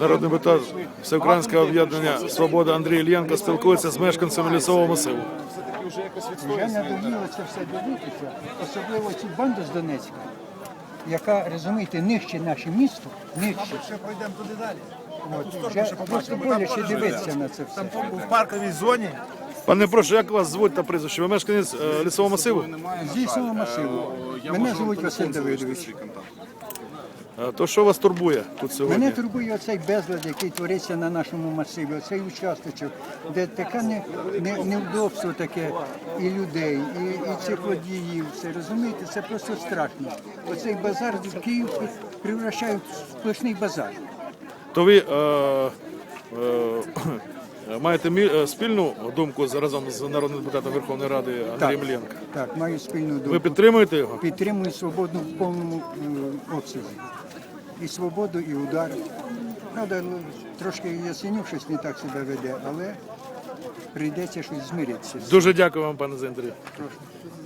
Народний депутат Всеукраїнського об'єднання Свобода Андрій Ільєнко спілкується з мешканцями лісового масиву. вже якось Вже відстоїться. все дивитися, особливо цю банду з Донецька, яка, розумієте, нижче наше місто, нижче. Ще пройдемо туди далі. От, вже просто боляче дивитися на це все. Там В парковій зоні Пане прошу, як вас звуть та прізвище? Ви мешканець е, лісового масиву? З лісового масиву. Мене звуть Василь Давидович. Е, То що вас турбує тут сьогодні? Мене турбує оцей безлад, який твориться на нашому масиві, оцей участочок, де таке не, не, невдобство таке і людей, і, і цих водіїв. Це розумієте, це просто страшно. Оцей базар в Київ превращають в сплошний базар. То ви е, е, маєте е, спільну думку разом з народним депутатом Верховної Ради Андрієм Ілєнко? Так, маю спільну думку. Ви підтримуєте його? Підтримую свободу в повному е, обсязі. І свободу, і удар. Правда, ну, трошки Ясенюк щось не так себе веде, але прийдеться щось змиритися. Дуже дякую вам, пане за інтерв'ю.